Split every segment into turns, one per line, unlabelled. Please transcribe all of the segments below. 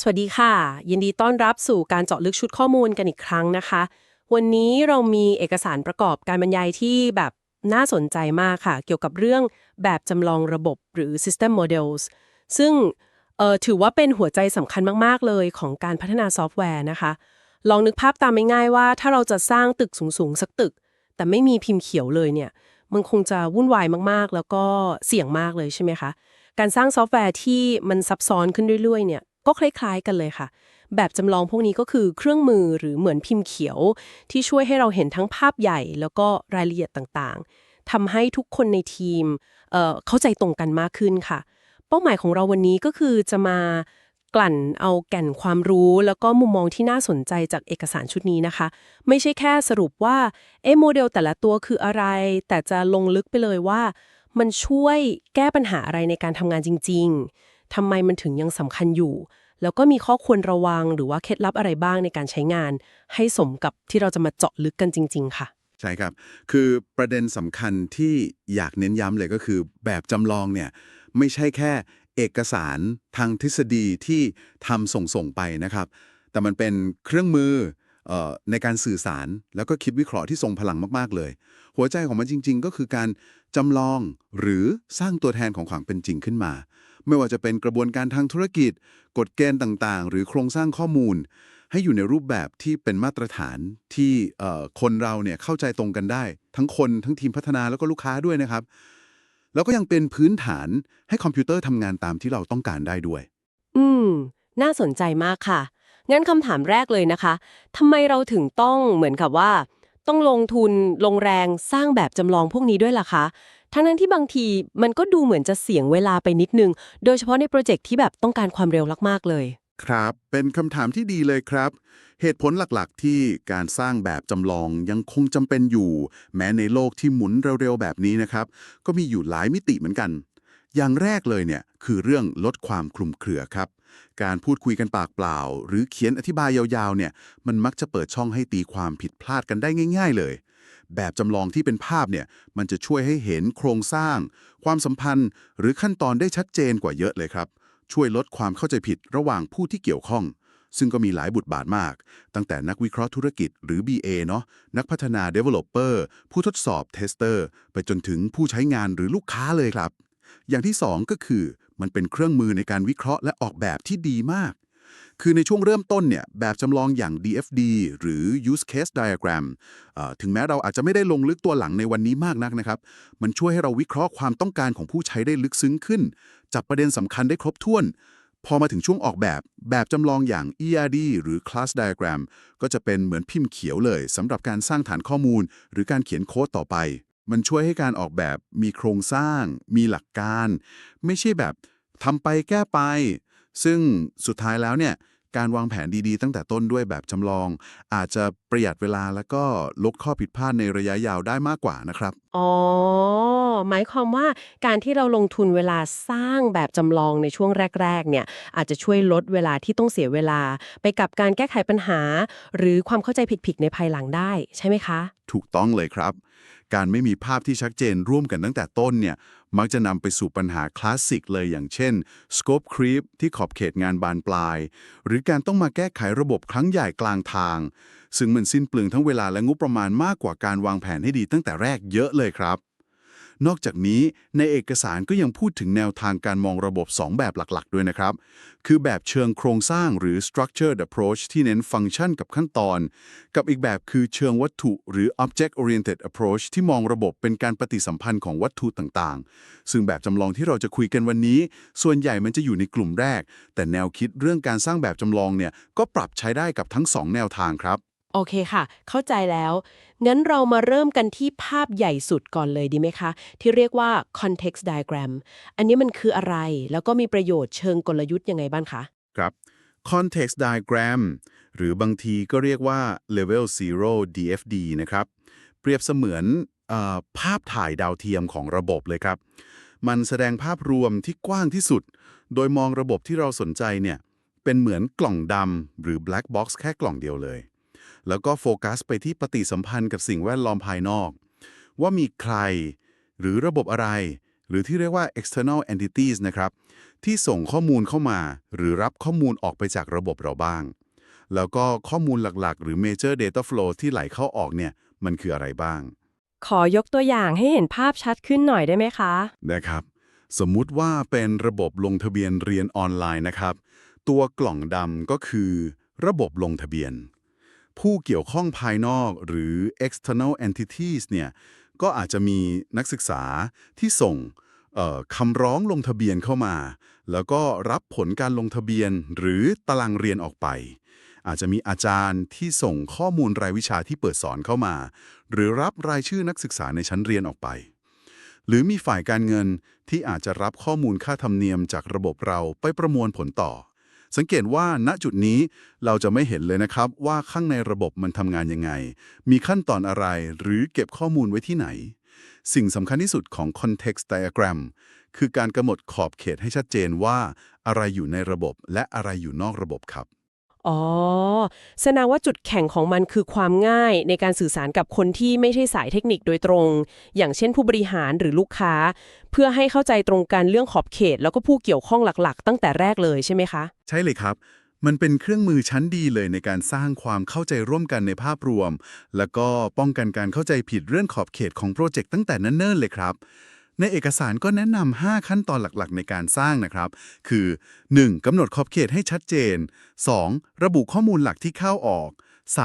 สวัสดีค่ะ ยินดีต้อนรับสู่การเจาะลึกชุดข้อมูลกันอีกครั้งนะคะ วันนี้เรามีเอกสารประกอบการบรรยายที่แบบน่าสนใจมากค่ะ เกี่ยวกับเรื่องแบบจำลองระบบหรือ system models ซึ่งถือว่าเป็นหัวใจสำคัญมาก ๆ เลยของการพัฒนาซอฟต์แวร์นะคะ ลองนึกภาพตามง่ายๆว่า ถ้าเราจะสร้างตึกสูงๆสักตึก แต่ไม่มีพิมพ์เขียวเลยเนี่ย มันคงจะวุ่นวายมากๆ แล้วก็เสี่ยงมากเลยใช่ไหมคะ การสร้างซอฟต์แวร์ที่มันซับซ้อนขึ้นเรื่อยๆเนี่ย ก็คล้ายๆกันเลยค่ะ แบบจำลองพวกนี้ก็คือเครื่องมือหรือเหมือนพิมพ์เขียว ที่ช่วยให้เราเห็นทั้งภาพใหญ่ แล้วก็รายละเอียดต่างๆทำให้ทุกคนในทีมเเข้าใจตรงกันมากขึ้นค่ะ เป้าหมายของเราวันนี้ก็คือจะมากลั่นเอาแก่นความรู้ แล้วก็มุมมองที่น่าสนใจจากเอกสารชุดนี้นะคะ ไม่ใช่แค่สรุปว่าเอโมเดลแต่ละตัวคืออะไร แต่จะลงลึกไปเลยว่า มันช่วยแก้ปัญหาอะไรในการทำงานจริง ๆ ทำไมมันถึงยังสำคัญอยู่ แล้วก็มีข้อควรระวังหรือว่าเคล็ดลับอะไรบ้างในการใช้งาน ให้สมกับที่เราจะมาเจาะลึกกันจริง ๆ ค่ะ
ใช่ครับ คือประเด็นสำคัญที่อยากเน้นย้ำเลยก็คือ แบบจำลองเนี่ยไม่ใช่แค่เอกสารทางทฤษฎีที่ทำส่งส่งไปนะครับ แต่มันเป็นเครื่องมือเออในการสื่อสารแล้วก็คิดวิเคราะห์ที่ทรงพลังมาก ๆ เลย หัวใจของมันจริง ๆ ก็คือการจำลองหรือสร้างตัวแทนของความเป็นจริงขึ้นมา ไม่ว่าจะเป็นกระบวนการทางธุรกิจ กฎเกณฑ์ต่างๆ หรือโครงสร้างข้อมูล ให้อยู่ในรูปแบบที่เป็นมาตรฐานที่คนเราเนี่ยเข้าใจตรงกันได้ ทั้งคนทั้งทีมพัฒนาแล้วก็ลูกค้าด้วยนะครับ แล้วก็ยังเป็นพื้นฐานให้คอมพิวเตอร์ทำงานตามที่เราต้องการได้ด้วย
อืม น่าสนใจมากค่ะ งั้นคำถามแรกเลยนะคะทำไมเราถึงต้องเหมือนกับว่า ต้องลงทุนลงแรงสร้างแบบจำลองพวกนี้ด้วยล่ะคะ ทั้งนั้นที่บางทีมันก็ดูเหมือนจะเสี่ยงเวลาไปนิดนึง โดยเฉพาะในโปรเจกต์ที่แบบต้องการความเร็วมากๆเลย
ครับ เป็นคำถามที่ดีเลยครับ เหตุผลหลักๆ ที่การสร้างแบบจำลองยังคงจำเป็นอยู่ แม้ในโลกที่หมุนเร็วๆ แบบนี้นะครับ ก็มีอยู่หลายมิติเหมือนกัน อย่างแรกเลยเนี่ยคือเรื่องลดความคลุมเครือครับ การพูดคุยกันปากเปล่า หรือเขียนอธิบายยาวๆ เนี่ย มันมักจะเปิดช่องให้ตีความผิดพลาดกันได้ง่าย ๆ เลย แบบจำลองที่เป็นภาพเนี่ยมันจะช่วยให้เห็นโครงสร้าง ความสัมพันธ์ หรือขั้นตอนได้ชัดเจนกว่าเยอะเลยครับ ช่วยลดความเข้าใจผิดระหว่างผู้ที่เกี่ยวข้อง ซึ่งก็มีหลายบทบาทมาก ตั้งแต่นักวิเคราะห์ธุรกิจหรือ BA เนาะนักพัฒนา Developer ผู้ทดสอบ Tester ไปจนถึงผู้ใช้งานหรือลูกค้าเลยครับ อย่างที่สองก็คือมันเป็นเครื่องมือในการวิเคราะห์และออกแบบที่ดีมาก คือในช่วงเริ่มต้นเนี่ยแบบจำลองอย่าง DFD หรือ Use Case Diagram ถึงแม้เราอาจจะไม่ได้ลงลึกตัวหลังในวันนี้มากนักนะครับ มันช่วยให้เราวิเคราะห์ความต้องการของผู้ใช้ได้ลึกซึ้งขึ้น จับประเด็นสำคัญได้ครบถ้วน พอมาถึงช่วงออกแบบ แบบจำลองอย่าง ERD หรือ Class Diagram ก็จะเป็นเหมือนพิมพ์เขียวเลยสำหรับการสร้างฐานข้อมูล หรือการเขียนโค้ดต่อไป มันช่วยให้การออกแบบมีโครงสร้าง มีหลักการ ไม่ใช่แบบทำไปแก้ไป ซึ่งสุดท้ายแล้วเนี่ยการวางแผนดีๆ ตั้งแต่ต้นด้วยแบบจำลอง อาจจะประหยัดเวลาแล้วก็ลดข้อผิดพลาดในระยะยาวได้มากกว่านะครับ
อ๋อ หมายความว่าการที่เราลงทุนเวลาสร้างแบบจำลองในช่วงแรก ๆ เนี่ย อาจจะช่วยลดเวลาที่ต้องเสียเวลา ไปกับการแก้ไขปัญหา หรือความเข้าใจผิดๆในภายหลังได้ใช่ไหมคะ
ถูกต้องเลยครับ การไม่มีภาพที่ชัดเจนร่วมกันตั้งแต่ต้นเนี่ย มักจะนำไปสู่ปัญหาคลาสสิกเลยอย่างเช่น scope creep ที่ขอบเขตงานบานปลาย หรือการต้องมาแก้ไขระบบครั้งใหญ่กลางทาง ซึ่งมันสิ้นเปลืองทั้งเวลาและงบประมาณมากกว่าการวางแผนให้ดีตั้งแต่แรกเยอะเลยครับ นอกจากนี้ในเอกสารก็ยังพูดถึงแนวทางการมองระบบ 2 แบบหลักๆ ด้วยนะครับ คือแบบเชิงโครงสร้างหรือ structured approach ที่เน้นฟังก์ชันกับขั้นตอน กับอีกแบบคือเชิงวัตถุหรือ object oriented approach ที่มองระบบเป็นการปฏิสัมพันธ์ของวัตถุต่างๆ ซึ่งแบบจำลองที่เราจะคุยกันวันนี้ ส่วนใหญ่มันจะอยู่ในกลุ่มแรก แต่แนวคิดเรื่องการสร้างแบบจำลองเนี่ยก็ปรับใช้ได้กับทั้งสองแนวทางครับ
โอเคค่ะ เข้าใจแล้ว งั้นเรามาเริ่มกันที่ภาพใหญ่สุดก่อนเลยดีไหมคะ ที่เรียกว่า context diagram อันนี้มันคืออะไร แล้วก็มีประโยชน์เชิงกลยุทธ์ยังไงบ้างคะ
ครับ context diagram หรือบางทีก็เรียกว่า level 0 DFD นะครับ เปรียบเสมือนอภาพถ่ายดาวเทียมของระบบเลยครับ มันแสดงภาพรวมที่กว้างที่สุด โดยมองระบบที่เราสนใจเนี่ย เป็นเหมือนกล่องดำหรือ black box แค่กล่องเดียวเลย แล้วก็โฟกัสไปที่ปฏิสัมพันธ์กับสิ่งแวดล้อมภายนอก ว่ามีใคร หรือระบบอะไร หรือที่เรียกว่า external entities นะครับ ที่ส่งข้อมูลเข้ามา หรือรับข้อมูลออกไปจากระบบเราบ้าง แล้วก็ข้อมูลหลักๆ หรือ major data flow ที่ไหลเข้าออกเนี่ยมันคืออะไรบ้าง
ขอยกตัวอย่างให้เห็นภาพชัดขึ้นหน่อยได้ไหมคะ
นะครับ สมมุติว่าเป็นระบบลงทะเบียนเรียนออนไลน์นะครับ ตัวกล่องดำก็คือ ระบบลงทะเบียน ผู้เกี่ยวข้องภายนอกหรือ external entities เนี่ยก็อาจจะมีนักศึกษาที่ส่งคำร้องลงทะเบียนเข้ามา แล้วก็รับผลการลงทะเบียนหรือตารางเรียนออกไป อาจจะมีอาจารย์ที่ส่งข้อมูลรายวิชาที่เปิดสอนเข้ามา หรือรับรายชื่อนักศึกษาในชั้นเรียนออกไป หรือมีฝ่ายการเงินที่อาจจะรับข้อมูลค่าธรรมเนียมจากระบบเราไปประมวลผลต่อ สังเกตว่าณจุดนี้เราจะไม่เห็นเลยนะครับว่าข้างในระบบมันทำงานยังไง มีขั้นตอนอะไรหรือเก็บข้อมูลไว้ที่ไหน สิ่งสำคัญที่สุดของ context diagram คือการกำหนดขอบเขตให้ชัดเจนว่า อะไรอยู่ในระบบและอะไรอยู่นอกระบบครับ
อ๋อ แสดงว่าจุดแข็งของมันคือความง่ายในการสื่อสารกับคนที่ไม่ใช่สายเทคนิคโดยตรง อย่างเช่นผู้บริหารหรือลูกค้า เพื่อให้เข้าใจตรงกันเรื่องขอบเขต แล้วก็ผู้เกี่ยวข้องหลักๆ ตั้งแต่แรกเลยใช่ไหมคะ
ใช่เลยครับ มันเป็นเครื่องมือชั้นดีเลยในการสร้างความเข้าใจร่วมกันในภาพรวม แล้วก็ป้องกันการเข้าใจผิดเรื่องขอบเขตของโปรเจกต์ตั้งแต่เนิ่นๆเลยครับ ในเอกสารก็แนะนำ5ขั้นตอนหลักๆ ในการสร้างนะครับ คือ 1. กำหนดขอบเขตให้ชัดเจน 2. ระบุข้อมูลหลักที่เข้าออก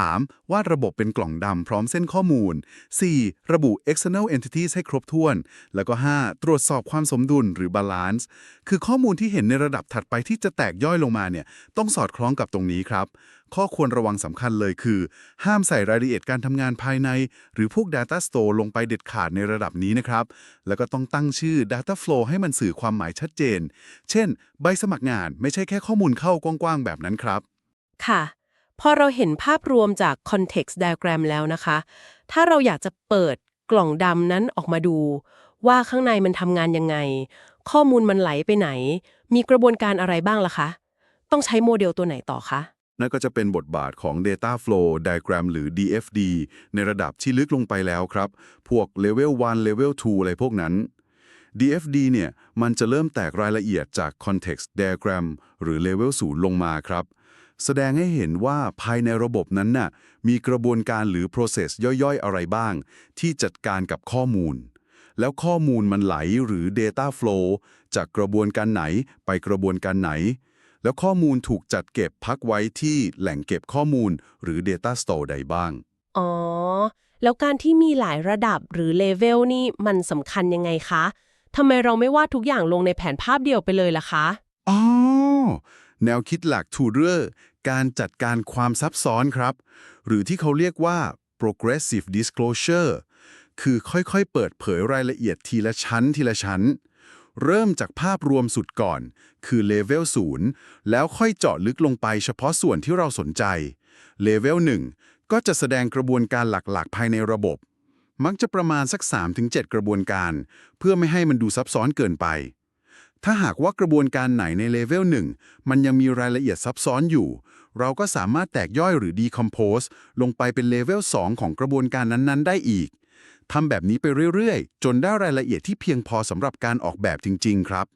3. วาดระบบเป็นกล่องดำพร้อมเส้นข้อมูล 4. ระบุ external entities ให้ครบถ้วน แล้วก็ 5. ตรวจสอบความสมดุลหรือ balance คือข้อมูลที่เห็นในระดับถัดไปที่จะแตกย่อยลงมาเนี่ยต้องสอดคล้องกับตรงนี้ครับ ข้อควรระวังสำคัญเลยคือ ห้ามใส่รายละเอียดการทำงานภายใน หรือพวก Data Store ลงไปเด็ดขาดในระดับนี้นะครับ แล้วก็ต้องตั้งชื่อ Data Flow ให้มันสื่อความหมายชัดเจน เช่น ใบสมัครงานไม่ใช่แค่ข้อมูลเข้ากว้างๆแบบนั้นครับ
ค่ะ พอเราเห็นภาพรวมจาก context diagram แล้วนะคะ ถ้าเราอยากจะเปิดกล่องดำนั้นออกมาดู ว่าข้างในมันทำงานยังไง ข้อมูลมันไหลไปไหน มีกระบวนการอะไรบ้างล่ะคะ ต้องใช้โมเดลตัวไหนต่อคะ
นั่นก็จะเป็นบทบาทของ Data Flow Diagram หรือ DFD ในระดับที่ลึกลงไปแล้วครับ พวก Level 1 Level 2 อะไรพวกนั้น DFD เนี่ย มันจะเริ่มแตกรายละเอียดจาก Context Diagram หรือ Level 0 ลงมาครับ แสดงให้เห็นว่าภายในระบบนั้นน่ะมีกระบวนการหรือ process ย่อยๆ อะไรบ้าง ที่จัดการกับข้อมูล แล้วข้อมูลมันไหลหรือ Data Flow จากกระบวนการไหนไปกระบวนการไหน แล้วข้อมูลถูกจัดเก็บพักไว้ที่แหล่งเก็บข้อมูลหรือ Data Store ใดบ้าง
อ๋อ แล้วการที่มีหลายระดับหรือเลเวลนี่มันสำคัญยังไงคะทำไมเราไม่วาดทุกอย่างลงในแผนภาพเดียวไปเลยล่ะคะ
อ๋อ แนวคิดหลักทูเรอร์การจัดการความซับซ้อนครับ หรือที่เขาเรียกว่า progressive disclosure คือค่อยๆ เปิดเผยรายละเอียดทีละชั้นทีละชั้น เริ่มจากภาพรวมสุดก่อน คือเลเวล0แล้วค่อยเจาะลึกลงไปเฉพาะส่วนที่เราสนใจเลเวล1ก็จะแสดงกระบวนการหลักๆ ภายในระบบ มักจะประมาณสัก 3-7 กระบวนการ เพื่อไม่ให้มันดูซับซ้อนเกินไป ถ้าหากว่ากระบวนการไหนในเลเวล1มันยังมีรายละเอียดซับซ้อนอยู่ เราก็สามารถแตกย่อยหรือ decompose ลงไปเป็นเลเวล2ของกระบวนการนั้นๆ ได้อีกทำแบบนี้ไปเรื่อยๆ จนได้รายละเอียดที่เพียงพอสำหรับการออกแบบจริง ๆ ครับ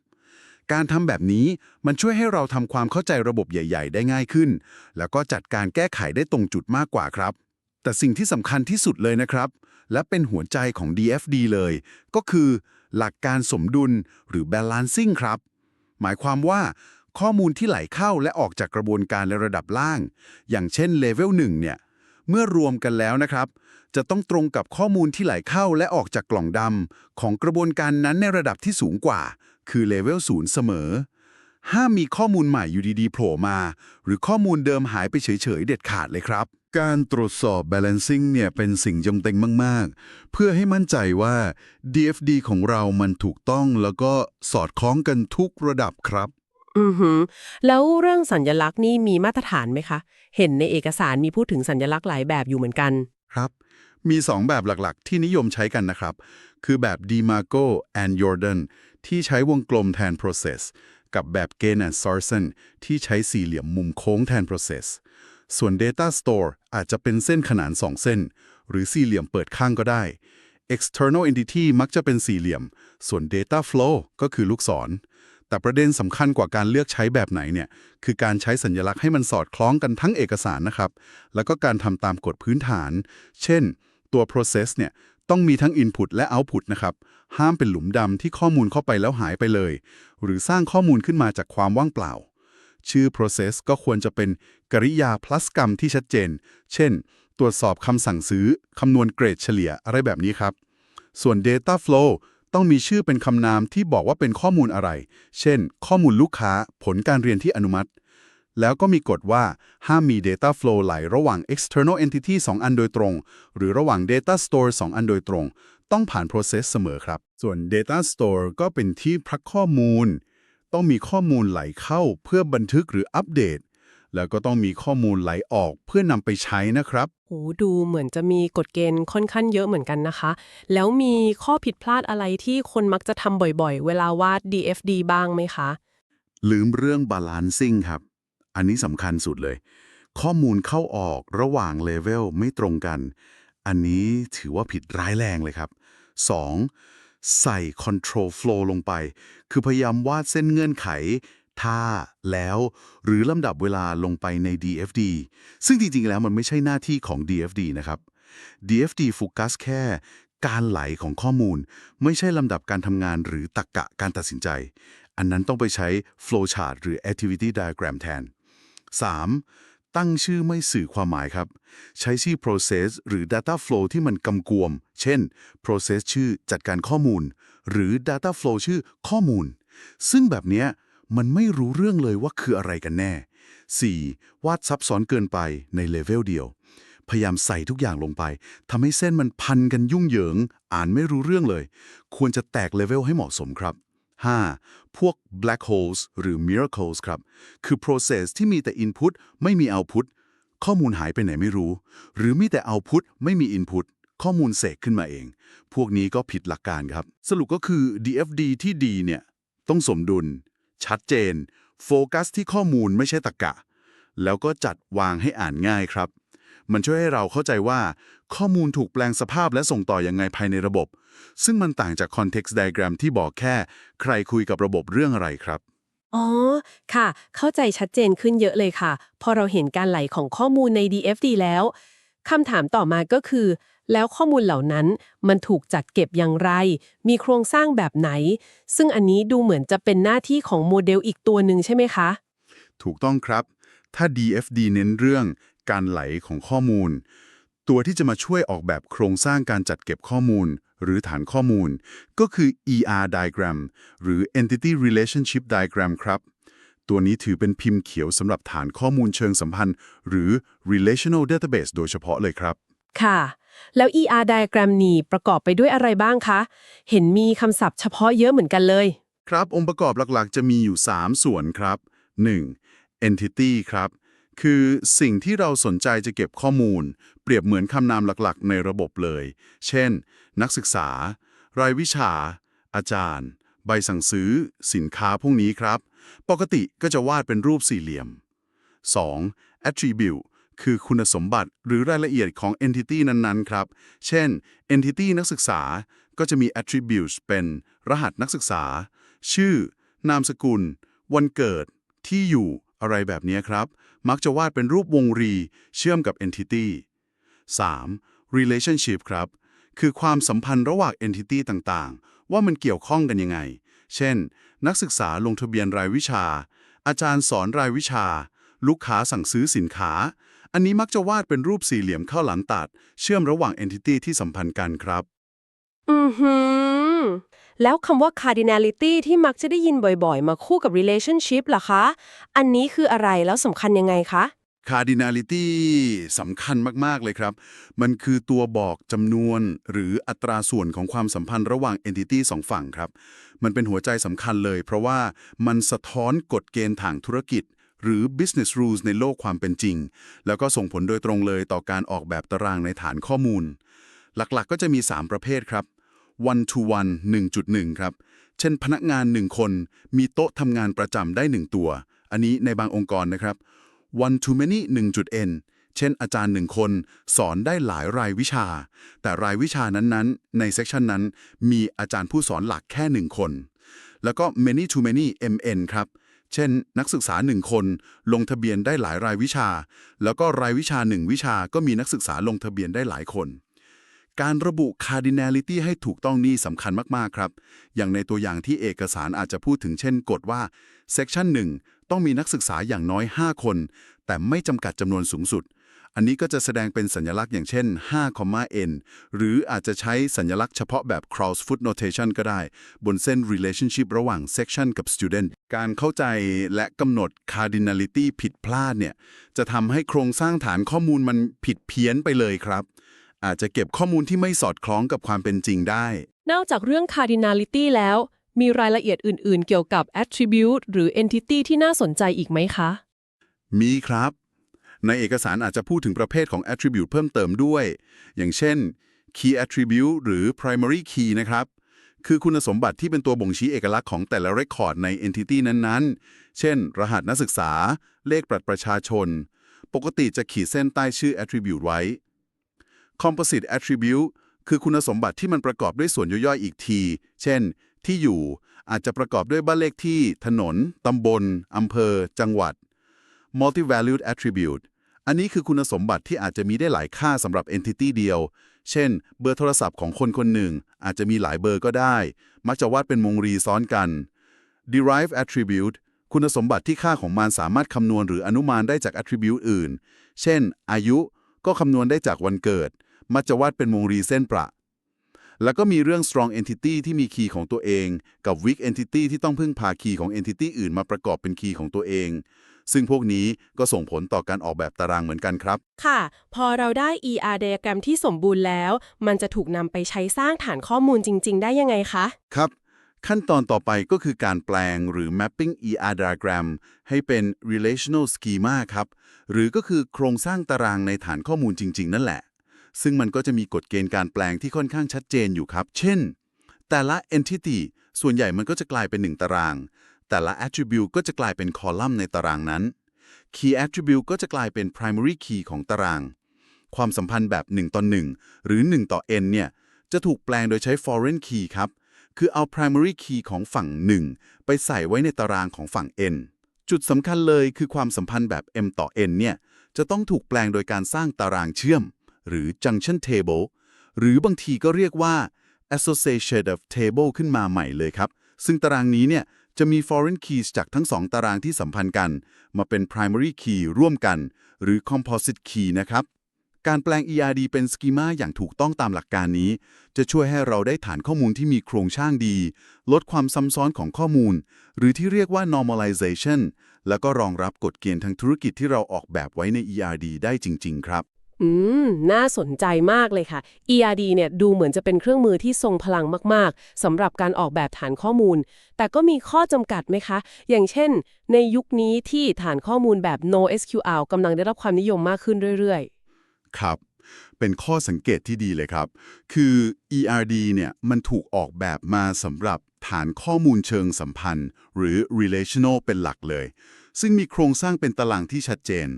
การทำแบบนี้มันช่วยให้เราทำความเข้าใจระบบใหญ่ ๆ ได้ง่ายขึ้น แล้วก็จัดการแก้ไขได้ตรงจุดมากกว่าครับ แต่สิ่งที่สำคัญที่สุดเลยนะครับ และเป็นหัวใจของ DFD เลย ก็คือ หลักการสมดุลหรือ balancing ครับ หมายความว่าข้อมูลที่ไหลเข้าและออกจากกระบวนการในระดับล่าง อย่างเช่นเลเวล1เนี่ย เมื่อรวมกันแล้วนะครับ จะต้องตรงกับข้อมูลที่ไหลเข้าและออกจากกล่องดำของกระบวนการนั้นในระดับที่สูงกว่า คือเลเวล0เสมอ ห้ามมีข้อมูลใหม่อยู่ดีๆโผล่มา หรือข้อมูลเดิมหายไปเฉยๆ เด็ดขาดเลยครับ การตรวจสอบ balancing เนี่ยเป็นสิ่งจำเป็นมาก ๆ เพื่อให้มั่นใจว่า DFD ของเรามันถูกต้องแล้วก็สอดคล้องกันทุกระดับครับ
อือหือ แล้วเรื่องสัญญลักษณ์นี่มีมาตรฐานไหมคะ เห็นในเอกสารมีพูดถึงสัญญลักษณ์หลายแบบอยู่เหมือนกัน
ครับ มี 2 แบบหลักๆ ที่นิยมใช้กันนะครับ คือแบบ DiMarco and Jordan ที่ใช้วงกลมแทน process กับแบบ Gain and Sarson ที่ใช้สี่เหลี่ยมมุมโค้งแทน process ส่วน Data Store อาจจะเป็นเส้นขนาน 2 เส้น หรือสี่เหลี่ยมเปิดข้างก็ได้ external entity มักจะเป็นสี่เหลี่ยม ส่วน data flow ก็คือลูกศร แต่ประเด็นสำคัญกว่าการเลือกใช้แบบไหนเนี่ย คือการใช้สัญลักษณ์ให้มันสอดคล้องกันทั้งเอกสารนะครับ แล้วก็การทำตามกฎพื้นฐาน เช่น ตัว process เนี่ยต้องมีทั้ง input และ output นะครับ ห้ามเป็นหลุมดำที่ข้อมูลเข้าไปแล้วหายไปเลย หรือสร้างข้อมูลขึ้นมาจากความว่างเปล่า ชื่อ process ก็ควรจะเป็นกริยา plus กรรมที่ชัดเจน เช่น ตรวจสอบคำสั่งซื้อ คำนวณเกรดเฉลี่ยอะไรแบบนี้ครับ ส่วน data flow ต้องมีชื่อเป็นคำนามที่บอกว่าเป็นข้อมูลอะไร เช่น ข้อมูลลูกค้า ผลการเรียนที่อนุมัติ แล้วก็มีกฎว่า ห้ามมี data flow ไหลระหว่าง external entity 2 อันโดยตรง หรือระหว่าง data store 2 อันโดยตรง ต้องผ่าน process เสมอครับ ส่วน data store ก็เป็นที่พักข้อมูล ต้องมีข้อมูลไหลเข้าเพื่อบันทึกหรืออัปเดต แล้วก็ต้องมีข้อมูลไหลออกเพื่อนำไปใช้นะครับ
โหดูเหมือนจะมีกฎเกณฑ์ค่อนข้างเยอะเหมือนกันนะคะ แล้วมีข้อผิดพลาดอะไรที่คนมักจะทำบ่อยๆ เวลาวาด DFD บ้างไหมคะ
ลืมเรื่อง balancing ครับ อันนี้สำคัญสุดเลย ข้อมูลเข้าออกระหว่างเลเวลไม่ตรงกัน อันนี้ถือว่าผิดร้ายแรงเลยครับ 2. ใส่ control flow ลงไป คือพยายามวาดเส้นเงื่อนไขท่าแล้ว หรือลำดับเวลาลงไปใน DFD ซึ่งจริง ๆ แล้วมันไม่ใช่หน้าที่ของ DFD นะครับ DFD โฟกัสแค่การไหลของข้อมูล ไม่ใช่ลำดับการทำงานหรือตรรกะการตัดสินใจ อันนั้นต้องไปใช้ flowchart หรือ activity diagram แทน 3. ตั้งชื่อไม่สื่อความหมายครับ ใช้ชื่อ process หรือ data flow ที่มันกำกวม เช่น process ชื่อจัดการข้อมูล หรือ data flow ชื่อข้อมูล ซึ่งแบบเนี้ยมันไม่รู้เรื่องเลยว่าคืออะไรกันแน่ 4. วาดซับซ้อนเกินไปในเลเวลเดียว พยายามใส่ทุกอย่างลงไปทำให้เส้นมันพันกันยุ่งเหยิง อ่านไม่รู้เรื่องเลย ควรจะแตกเลเวลให้เหมาะสมครับ 5. พวก black holes หรือ miracles ครับ คือ process ที่มีแต่ input ไม่มี output ข้อมูลหายไปไหนไม่รู้ หรือมีแต่ output ไม่มี input ข้อมูลเสกขึ้นมาเอง พวกนี้ก็ผิดหลักการครับ สรุปก็คือ DFD ที่ดีเนี่ย ต้องสมดุล ชัดเจน โฟกัสที่ข้อมูลไม่ใช่ตรรกะ แล้วก็จัดวางให้อ่านง่ายครับ มันช่วยให้เราเข้าใจว่า ข้อมูลถูกแปลงสภาพและส่งต่อยังไงภายในระบบ ซึ่งมันต่างจาก context diagram ที่บอกแค่ ใครคุยกับระบบเรื่องอะไรครับ
อ๋อ ค่ะ เข้าใจชัดเจนขึ้นเยอะเลยค่ะ พอเราเห็นการไหลของข้อมูลใน DFD แล้วคำถามต่อมาก็คือ แล้วข้อมูลเหล่านั้นมันถูกจัดเก็บอย่างไร มีโครงสร้างแบบไหน ซึ่งอันนี้ดูเหมือนจะเป็นหน้าที่ของโมเดลอีกตัวหนึ่งใช่ไหมคะ
ถูกต้องครับ ถ้า DFD เน้นเรื่องการไหลของข้อมูล ตัวที่จะมาช่วยออกแบบโครงสร้างการจัดเก็บข้อมูล หรือฐานข้อมูล ก็คือ ER diagram หรือ Entity Relationship Diagram ครับ ตัวนี้ถือเป็นพิมพ์เขียวสำหรับฐานข้อมูลเชิงสัมพันธ์ หรือ Relational Database โดยเฉพาะเลยครับ
ค่ะ แล้ว ER diagram นี่ประกอบไปด้วยอะไรบ้างคะ เห็นมีคำศัพท์เฉพาะเยอะเหมือนกันเลย
ครับ องค์ประกอบหลักๆ จะมีอยู่ 3 ส่วนครับ 1. entity ครับ คือสิ่งที่เราสนใจจะเก็บข้อมูล เปรียบเหมือนคำนามหลักๆ ในระบบเลย เช่น นักศึกษา รายวิชา อาจารย์ ใบสั่งซื้อ สินค้าพวกนี้ครับ ปกติก็จะวาดเป็นรูปสี่เหลี่ยม 2. attribute คือคุณสมบัติหรือรายละเอียดของ entity นั้นๆ ครับ เช่น entity นักศึกษาก็จะมี attributes เป็นรหัสนักศึกษา ชื่อ นามสกุล วันเกิด ที่อยู่ อะไรแบบนี้ครับ มักจะวาดเป็นรูปวงรี เชื่อมกับ entity 3. relationship ครับ คือความสัมพันธ์ระหว่าง entity ต่างๆ ว่ามันเกี่ยวข้องกันยังไง เช่น นักศึกษาลงทะเบียนรายวิชา อาจารย์สอนรายวิชา ลูกค้าสั่งซื้อสินค้า อันนี้มักจะวาดเป็นรูปสี่เหลี่ยมเข้าหลังตัด เชื่อมระหว่าง entity ที่สัมพันธ์กันครับ
อือหื แล้วคำว่า cardinality ที่มักจะได้ยินบ่อยๆ มาคู่กับ relationship ล่ะคะ อันนี้คืออะไรแล้วสำคัญยังไงคะ
cardinality สำคัญมาก ๆ เลยครับ มันคือตัวบอกจำนวนหรืออัตราส่วนของความสัมพันธ์ระหว่าง entity สองฝั่งครับ มันเป็นหัวใจสำคัญเลย เพราะว่ามันสะท้อนกฎเกณฑ์ทางธุรกิจ หรือ business rules ในโลกความเป็นจริง แล้วก็ส่งผลโดยตรงเลยต่อการออกแบบตารางในฐานข้อมูล หลักๆก็จะมี 3 ประเภทครับ one to one 1.1 ครับ เช่นพนักงาน 1 คน มีโต๊ะทำงานประจำได้ 1 ตัว อันนี้ในบางองค์กรนะครับ one to many 1.n เช่นอาจารย์หนึ่งคนสอนได้หลายรายวิชา แต่รายวิชานั้นๆ ในเซกชันนั้น มีอาจารย์ผู้สอนหลักแค่หนึ่งคน แล้วก็ many to many MN ครับ เช่น นักศึกษาหนึ่งคน ลงทะเบียนได้หลายรายวิชา แล้วก็รายวิชาหนึ่งวิชาก็มีนักศึกษาลงทะเบียนได้หลายคน การระบุ cardinality ให้ถูกต้องนี่สำคัญมาก ๆ ครับ อย่างในตัวอย่างที่เอกสารอาจจะพูดถึงเช่นกฎว่า section 1 ต้องมีนักศึกษาอย่างน้อย 5 คน แต่ไม่จำกัดจำนวนสูงสุด อันนี้ก็จะแสดงเป็นสัญลักษณ์อย่างเช่น 5, n หรืออาจจะใช้สัญลักษณ์เฉพาะแบบ cross foot notation ก็ได้ บนเส้น relationship ระหว่าง section กับ student การเข้าใจและกำหนด cardinality ผิดพลาดเนี่ยจะทำให้โครงสร้างฐานข้อมูลมันผิดเพี้ยนไปเลยครับ อาจจะเก็บข้อมูลที่ไม่สอดคล้องกับความเป็นจริงได้
นอกจากเรื่อง cardinality แล้ว มีรายละเอียดอื่นๆ เกี่ยวกับ attribute หรือ entity ที่น่าสนใจอีกไหมคะ
มีครับ ในเอกสารอาจจะพูดถึงประเภทของ attribute เพิ่มเติมด้วย อย่างเช่น key attribute หรือ primary key นะครับ คือคุณสมบัติที่เป็นตัวบ่งชี้เอกลักษณ์ของแต่ละ record ใน entity นั้นๆ เช่น รหัสนักศึกษา เลขบัตรประชาชน ปกติจะขีดเส้นใต้ชื่อ attribute ไว้ composite attribute คือคุณสมบัติที่มันประกอบด้วยส่วนย่อยๆอีกที เช่น ที่อยู่อาจจะประกอบด้วยบ้านเลขที่ ถนน ตำบล อำเภอ จังหวัด multi-valued attribute อันนี้คือคุณสมบัติที่อาจจะมีได้หลายค่าสำหรับ entity เดียว เช่น เบอร์โทรศัพท์ของคนคนหนึ่ง อาจจะมีหลายเบอร์ก็ได้ มักจะวาดเป็นวงรีซ้อนกัน Derive attribute คุณสมบัติที่ค่าของมันสามารถคำนวณหรืออนุมานได้จาก attribute อื่น เช่น อายุ ก็คำนวณได้จากวันเกิด มักจะวาดเป็นวงรีเส้นประ แล้วก็มีเรื่อง strong entity ที่มีคีย์ของตัวเอง กับ weak entity ที่ต้องพึ่งพาคีย์ของ entity อื่นมาประกอบเป็นคีย์ของตัวเอง ซึ่งพวกนี้ก็ส่งผลต่อการออกแบบตารางเหมือนกันครับ
ค่ะ พอเราได้ ER diagram ที่สมบูรณ์แล้ว มันจะถูกนำไปใช้สร้างฐานข้อมูลจริง ๆ ได้ยังไงคะ
ครับขั้นตอนต่อไปก็คือการแปลงหรือ mapping ER diagram ให้เป็น relational schema ครับ หรือก็คือโครงสร้างตารางในฐานข้อมูลจริง ๆ นั่นแหละ ซึ่งมันก็จะมีกฎเกณฑ์การแปลงที่ค่อนข้างชัดเจนอยู่ครับ เช่น แต่ละ entity ส่วนใหญ่มันก็จะกลายเป็น 1 ตาราง แต่ละ attribute ก็จะกลายเป็นคอลัมน์ในตารางนั้น key attribute ก็จะกลายเป็น primary key ของตาราง ความสัมพันธ์แบบ 1 ต่อ 1 หรือ 1 ต่อ n เนี่ย จะถูกแปลงโดยใช้ foreign key ครับ คือเอา primary key ของฝั่ง 1 ไปใส่ไว้ในตารางของฝั่ง n จุดสำคัญเลยคือความสัมพันธ์แบบ m ต่อ n เนี่ย จะต้องถูกแปลงโดยการสร้างตารางเชื่อม หรือ junction table หรือบางทีก็เรียกว่า associative table ขึ้นมาใหม่เลยครับ ซึ่งตารางนี้เนี่ยจะมี foreign keys จากทั้งสองตารางที่สัมพันธ์กัน มาเป็น primary key ร่วมกัน หรือ composite key นะครับ การแปลง ERD เป็นสกีมาอย่างถูกต้องตามหลักการนี้ จะช่วยให้เราได้ฐานข้อมูลที่มีโครงสร้างดี ลดความซ้ำซ้อนของข้อมูล หรือที่เรียกว่า normalization แล้วก็รองรับกฎเกณฑ์ทางธุรกิจที่เราออกแบบไว้ใน ERD ได้จริง ๆ ครับ
อืม น่าสนใจมากเลยค่ะ ERD เนี่ยดูเหมือนจะเป็นเครื่องมือที่ทรงพลังมาก ๆสำหรับการออกแบบฐานข้อมูล แต่ก็มีข้อจำกัดไหมคะ อย่างเช่น ในยุคนี้ที่ฐานข้อมูลแบบ NoSQL กำลังได้รับความนิยมมากขึ้นเรื่อย ๆ
ครับ เป็นข้อสังเกตที่ดีเลยครับ คือ ERD เนี่ยมันถูกออกแบบมาสำหรับฐานข้อมูลเชิงสัมพันธ์ หรือ relational เป็นหลักเลย ซึ่งมีโครงสร้างเป็นตารางที่ชัดเจน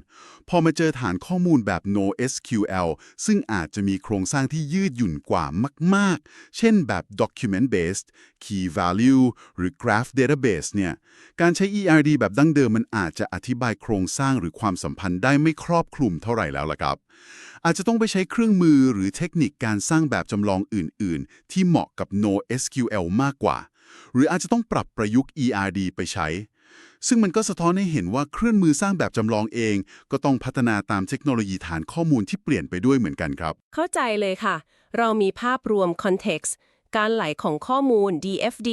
พอมาเจอฐานข้อมูลแบบ NoSQL ซึ่งอาจจะมีโครงสร้างที่ยืดหยุ่นกว่ามาก ๆ เช่นแบบ document based key value หรือ graph database เนี่ย การใช้ ERD แบบดั้งเดิมมันอาจจะอธิบายโครงสร้างหรือความสัมพันธ์ได้ไม่ครอบคลุมเท่าไหร่แล้วล่ะครับ อาจจะต้องไปใช้เครื่องมือหรือเทคนิคการสร้างแบบจำลองอื่น ๆ ที่เหมาะกับ NoSQL มากกว่า หรืออาจจะต้องปรับประยุกต์ ERD ไปใช้ ซึ่งมันก็สะท้อนให้เห็นว่าเครื่องมือสร้างแบบจำลองเอง ก็ต้องพัฒนาตามเทคโนโลยีฐานข้อมูลที่เปลี่ยนไปด้วยเหมือนกันครับ
เข้าใจเลยค่ะ เรามีภาพรวม context การไหลของข้อมูล DFD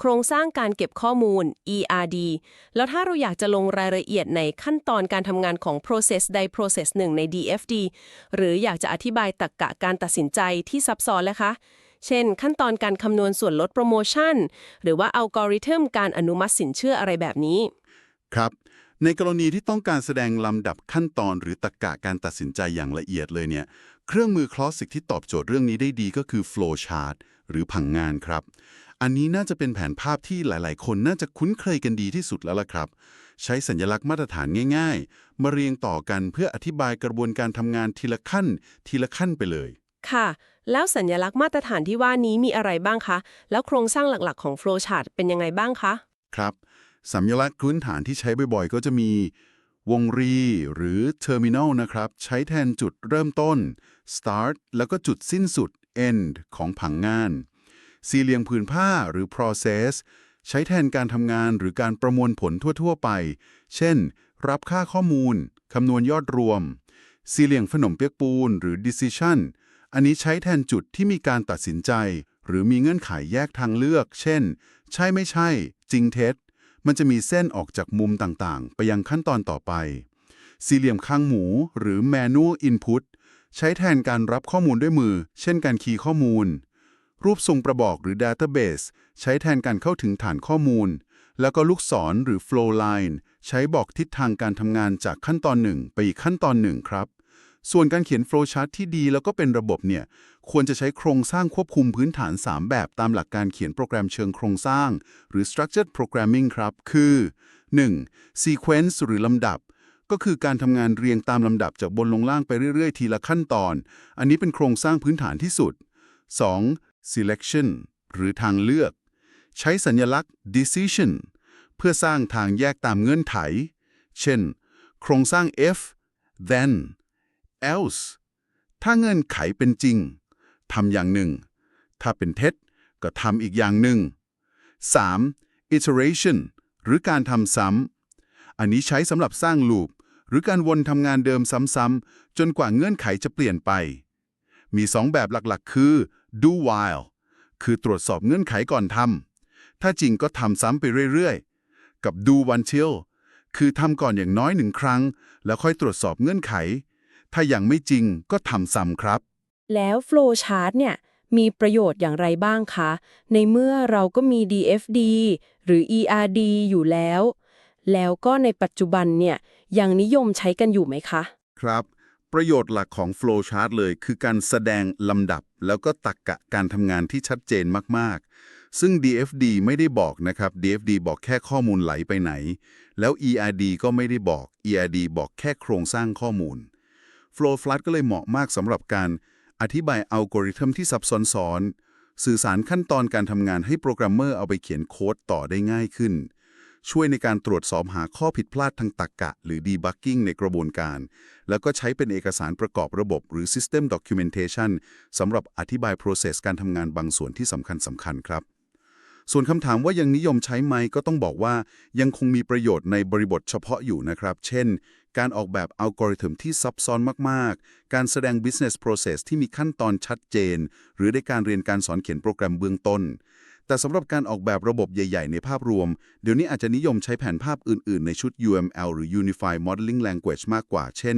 โครงสร้างการเก็บข้อมูล ERD แล้วถ้าเราอยากจะลงรายละเอียดในขั้นตอนการทำงานของ process ใด process หนึ่งใน DFD หรืออยากจะอธิบายตรรกะการตัดสินใจที่ซับซ้อนแล้วคะ เช่น ขั้นตอนการคำนวณส่วนลดโปรโมชั่น หรือว่าอัลกอริทึมการอนุมัติสินเชื่ออะไรแบบนี้
ครับ ในกรณีที่ต้องการแสดงลำดับขั้นตอนหรือตรรกะการตัดสินใจอย่างละเอียดเลยเนี่ย เครื่องมือคลอสิกที่ตอบโจทย์เรื่องนี้ได้ดีก็คือ flow chart หรือผังงานครับ อันนี้น่าจะเป็นแผนภาพที่หลายๆ คนน่าจะคุ้นเคยกันดีที่สุดแล้วล่ะครับ ใช้สัญลักษณ์มาตรฐานง่ายๆ มาเรียงต่อกันเพื่ออธิบายกระบวนการทำงานทีละขั้น ทีละขั้นไปเลย
ค่ะ แล้วสัญลักษณ์มาตรฐานที่ว่านี้มีอะไรบ้างคะ แล้วโครงสร้างหลักๆของ flowchart เป็นยังไงบ้างคะ
ครับ สัญลักษณ์พื้นฐานที่ใช้บ่อยๆ ก็จะมีวงรีหรือ terminal นะครับ ใช้แทนจุดเริ่มต้น start แล้วก็จุดสิ้นสุด end ของผังงาน สี่เหลี่ยมผืนผ้าหรือ process ใช้แทนการทำงานหรือการประมวลผลทั่วๆ ไป เช่น รับค่าข้อมูล คำนวณยอดรวม สี่เหลี่ยมขนมเปียกปูนหรือ decision อันนี้ใช้แทนจุดที่มีการตัดสินใจ หรือมีเงื่อนไขแยกทางเลือก เช่น ใช่ไม่ใช่ จริงเท็จ มันจะมีเส้นออกจากมุมต่างๆ ไปยังขั้นตอนต่อไป สี่เหลี่ยมข้างหมู หรือ manual input ใช้แทนการรับข้อมูลด้วยมือ เช่นการคีย์ข้อมูล รูปทรงประบอกหรือ database ใช้แทนการเข้าถึงฐานข้อมูล แล้วก็ลูกศรหรือ flow line ใช้บอกทิศทางการทำงานจากขั้นตอนหนึ่งไปอีกขั้นตอนหนึ่งครับ ส่วนการเขียน flow chart ที่ดีแล้วก็เป็นระบบเนี่ยควรจะใช้โครงสร้างควบคุมพื้นฐาน 3 แบบตามหลักการเขียนโปรแกรมเชิงโครงสร้าง หรือ structured programming ครับ คือ 1. sequence หรือลำดับ ก็คือการทำงานเรียงตามลำดับจากบนลงล่างไปเรื่อย ๆ ทีละขั้นตอน อันนี้เป็นโครงสร้างพื้นฐานที่สุด 2. selection หรือทางเลือก ใช้สัญลักษณ์ decision เพื่อสร้างทางแยกตามเงื่อนไข เช่น โครงสร้าง F then else ถ้าเงื่อนไขเป็นจริงทำอย่างหนึ่ง ถ้าเป็นเท็จก็ทำอีกอย่างหนึ่ง 3. iteration หรือการทำซ้ำ อันนี้ใช้สำหรับสร้างลูป หรือการวนทำงานเดิมซ้ำๆจนกว่าเงื่อนไขจะเปลี่ยนไป มีสองแบบหลักๆ คือ do while คือตรวจสอบเงื่อนไขก่อนทำ ถ้าจริงก็ทำซ้ำไปเรื่อยๆ กับ do until คือทำก่อนอย่างน้อยหนึ่งครั้ง แล้วค่อยตรวจสอบเงื่อนไข ถ้ายังไม่จริงก็ทำซ้ำครับ
แล้ว flow chart เนี่ยมีประโยชน์อย่างไรบ้างคะ ในเมื่อเราก็มี DFD หรือ ERD อยู่แล้ว แล้วก็ในปัจจุบันเนี่ยยังนิยมใช้กันอยู่ไหมคะ
ครับ ประโยชน์หลักของ flow chart เลยคือการแสดงลำดับ แล้วก็ตรรกกะการทำงานที่ชัดเจนมาก ๆ ซึ่ง DFD ไม่ได้บอกนะครับ DFD บอกแค่ข้อมูลไหลไปไหน แล้ว ERD ก็ไม่ได้บอก ERD บอกแค่โครงสร้างข้อมูล Flow Flat ก็เลยเหมาะมากสำหรับการอธิบายอัลกอริทึมที่ซับซ้อนๆสื่อสารขั้นตอนการทำงานให้โปรแกรมเมอร์เอาไปเขียนโค้ดต่อได้ง่ายขึ้น ช่วยในการตรวจสอบหาข้อผิดพลาดทางตรรกะ หรือ debugging ในกระบวนการ แล้วก็ใช้เป็นเอกสารประกอบระบบหรือ system documentation สำหรับอธิบาย process การทำงานบางส่วนที่สำคัญสำคัญครับ ส่วนคำถามว่ายังนิยมใช้ไหมก็ต้องบอกว่ายังคงมีประโยชน์ในบริบทเฉพาะอยู่นะครับ เช่น การออกแบบอัลกอริทึมที่ซับซ้อนมากๆ การแสดง business process ที่มีขั้นตอนชัดเจน หรือในการเรียนการสอนเขียนโปรแกรมเบื้องต้น แต่สำหรับการออกแบบระบบใหญ่ๆ ในภาพรวม เดี๋ยวนี้อาจจะนิยมใช้แผนภาพอื่นๆ ในชุด UML หรือ Unified Modeling Language มากกว่า เช่น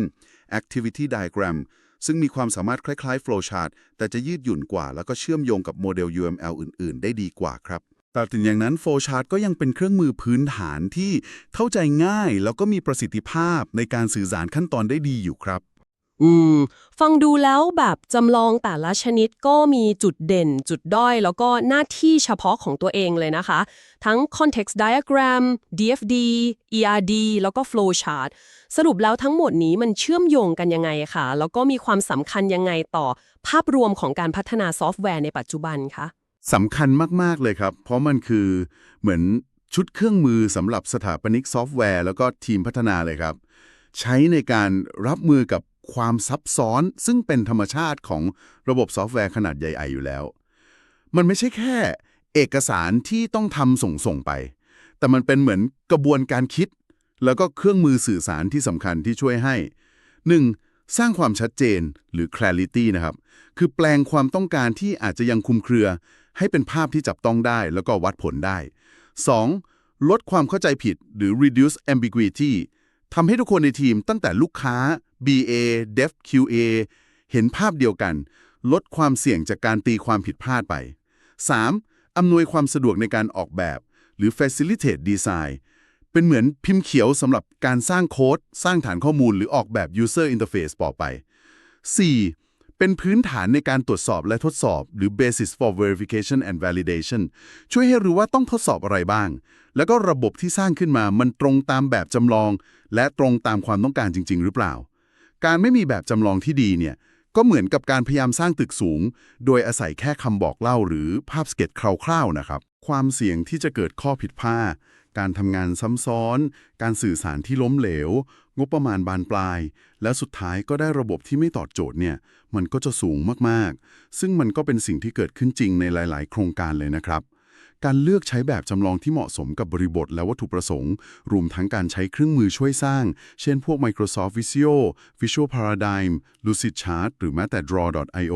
Activity Diagram ซึ่งมีความสามารถคล้ายๆ Flowchart แต่จะยืดหยุ่นกว่า แล้วก็เชื่อมโยงกับโมเดล UML อื่น ๆ ได้ดีกว่าครับ แต่ถึงอย่างนั้น Flowchart ก็ยังเป็นเครื่องมือพื้นฐานที่เข้าใจง่าย แล้วก็มีประสิทธิภาพในการสื่อสารขั้นตอนได้ดีอยู่ครับ
อืม ฟังดูแล้วแบบจำลองแต่ละชนิดก็มีจุดเด่น จุดด้อย แล้วก็หน้าที่เฉพาะของตัวเองเลยนะคะ ทั้ง context diagram DFD ERD แล้วก็ flowchart สรุปแล้วทั้งหมดนี้มันเชื่อมโยงกันยังไงคะแล้วก็มีความสำคัญยังไงต่อภาพรวมของการพัฒนาซอฟต์แวร์ในปัจจุบันคะ
สำคัญมาก ๆ เลยครับ เพราะมันคือเหมือนชุดเครื่องมือสำหรับสถาปนิกซอฟต์แวร์ แล้วก็ทีมพัฒนาเลยครับ ใช้ในการรับมือกับความซับซ้อน ซึ่งเป็นธรรมชาติของระบบซอฟต์แวร์ขนาดใหญ่ ๆ อยู่แล้ว มันไม่ใช่แค่เอกสารที่ต้องทำส่งส่งไป แต่มันเป็นเหมือนกระบวนการคิด แล้วก็เครื่องมือสื่อสารที่สำคัญที่ช่วยให้ 1. สร้างความชัดเจนหรือ clarity นะครับ คือแปลงความต้องการที่อาจจะยังคุมเครือ ให้เป็นภาพที่จับต้องได้แล้วก็วัดผลได้ 2. ลดความเข้าใจผิดหรือ reduce ambiguity ทำให้ทุกคนในทีมตั้งแต่ลูกค้า BA Dev QA เห็นภาพเดียวกัน ลดความเสี่ยงจากการตีความผิดพลาดไป 3. อำนวยความสะดวกในการออกแบบ หรือ facilitate design เป็นเหมือนพิมพ์เขียวสำหรับการสร้างโค้ด สร้างฐานข้อมูลหรือออกแบบ user interface ต่อไป 4. เป็นพื้นฐานในการตรวจสอบและทดสอบ หรือ basis for verification and validation ช่วยให้รู้ว่าต้องทดสอบอะไรบ้าง แล้วก็ระบบที่สร้างขึ้นมามันตรงตามแบบจำลอง และตรงตามความต้องการจริง ๆ หรือเปล่า การไม่มีแบบจำลองที่ดีเนี่ยก็เหมือนกับการพยายามสร้างตึกสูง โดยอาศัยแค่คำบอกเล่าหรือภาพสเก็ตคร่าวๆนะครับ ความเสี่ยงที่จะเกิดข้อผิดพลาด การทำงานซ้ำซ้อน การสื่อสารที่ล้มเหลว งบประมาณบานปลาย และสุดท้ายก็ได้ระบบที่ไม่ตอบโจทย์เนี่ย มันก็จะสูงมากๆ ซึ่งมันก็เป็นสิ่งที่เกิดขึ้นจริงในหลาย ๆ โครงการเลยนะครับ การเลือกใช้แบบจำลองที่เหมาะสมกับบริบทและวัตถุประสงค์ รวมทั้งการใช้เครื่องมือช่วยสร้าง เช่นพวก Microsoft Visio Visual Paradigm Lucid Chart หรือแม้แต่ Draw.io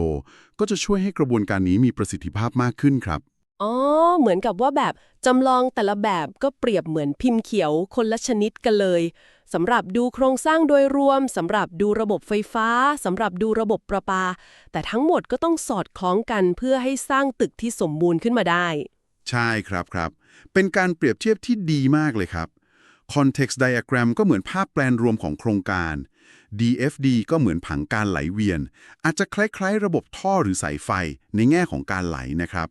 ก็จะช่วยให้กระบวนการนี้มีประสิทธิภาพมากขึ้นครับ
อ๋อ เหมือนกับว่าแบบจำลองแต่ละแบบก็เปรียบเหมือนพิมพ์เขียวคนละชนิดกันเลย สำหรับดูโครงสร้างโดยรวมสำหรับดูระบบไฟฟ้าสำหรับดูระบบประปา แต่ทั้งหมดก็ต้องสอดคล้องกันเพื่อให้สร้างตึกที่สมบูรณ์ขึ้นมาได้
ใช่ครับครับ เป็นการเปรียบเทียบที่ดีมากเลยครับ Context Diagram ก็เหมือนภาพแปลนรวมของโครงการ DFD ก็เหมือนผังการไหลเวียน อาจจะคล้ายๆ ระบบท่อหรือสายไฟในแง่ของการไหลนะครับ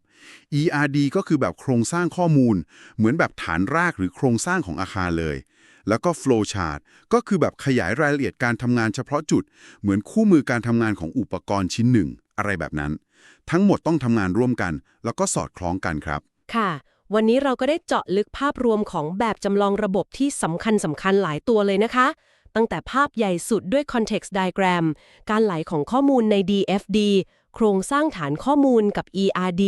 ERD ก็คือแบบโครงสร้างข้อมูล เหมือนแบบฐานรากหรือโครงสร้างของอาคารเลย แล้วก็ Flow Chart ก็คือแบบขยายรายละเอียดการทำงานเฉพาะจุด เหมือนคู่มือการทำงานของอุปกรณ์ชิ้นหนึ่ง อะไรแบบนั้น ทั้งหมดต้องทำงานร่วมกัน แล้วก็สอดคล้องกันครับ
ค่ะ วันนี้เราก็ได้เจาะลึกภาพรวมของแบบจำลองระบบที่สำคัญสำคัญหลายตัวเลยนะคะ ตั้งแต่ภาพใหญ่สุดด้วย context diagram การไหลของข้อมูลใน DFD โครงสร้างฐานข้อมูลกับ ERD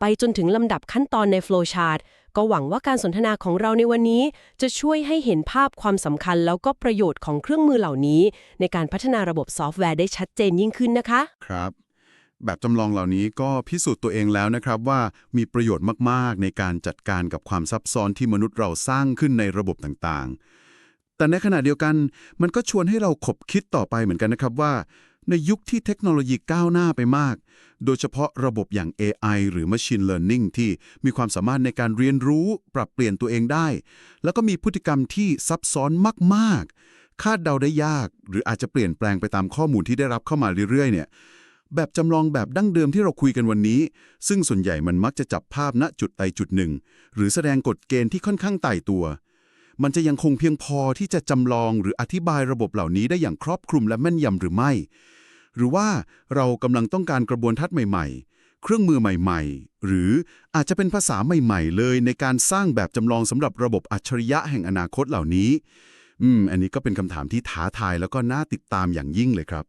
ไปจนถึงลำดับขั้นตอนใน flowchart ก็หวังว่าการสนทนาของเราในวันนี้ จะช่วยให้เห็นภาพความสำคัญแล้วก็ประโยชน์ของเครื่องมือเหล่านี้ ในการพัฒนาระบบซอฟต์แวร์ได้ชัดเจนยิ่งขึ้นนะคะ
ครับ แบบจำลองเหล่านี้ก็พิสูจน์ตัวเองแล้วนะครับว่ามีประโยชน์มากๆ ในการจัดการกับความซับซ้อนที่มนุษย์เราสร้างขึ้นในระบบต่างๆ แต่ในขณะเดียวกัน มันก็ชวนให้เราขบคิดต่อไปเหมือนกันนะครับว่า ในยุคที่เทคโนโลยีก้าวหน้าไปมาก โดยเฉพาะระบบอย่าง AI หรือ Machine Learning ที่มีความสามารถในการเรียนรู้ปรับเปลี่ยนตัวเองได้ แล้วก็มีพฤติกรรมที่ซับซ้อนมากๆ คาดเดาได้ยาก หรืออาจจะเปลี่ยนแปลงไปตามข้อมูลที่ได้รับเข้ามาเรื่อยๆ เนี่ย แบบจำลองแบบดั้งเดิมที่เราคุยกันวันนี้ ซึ่งส่วนใหญ่มันมักจะจับภาพณจุดใดจุดหนึ่ง หรือแสดงกฎเกณฑ์ที่ค่อนข้างไตายตัวมันจะยังคงเพียงพอที่จะจำลองหรืออธิบายระบบเหล่านี้ได้อย่างครอบคลุมและแม่นยำหรือไม่ หรือว่าเรากำลังต้องการกระบวนทัศน์ใหม่ ๆ เครื่องมือใหม่ ๆ หรืออาจจะเป็นภาษาใหม่ ๆ เลยในการสร้างแบบจำลองสำหรับระบบอัจฉริยะแห่งอนาคตเหล่านี้ อืม อันนี้ก็เป็นคำถามที่ท้าทายแล้วก็น่าติดตามอย่างยิ่งเลยครับ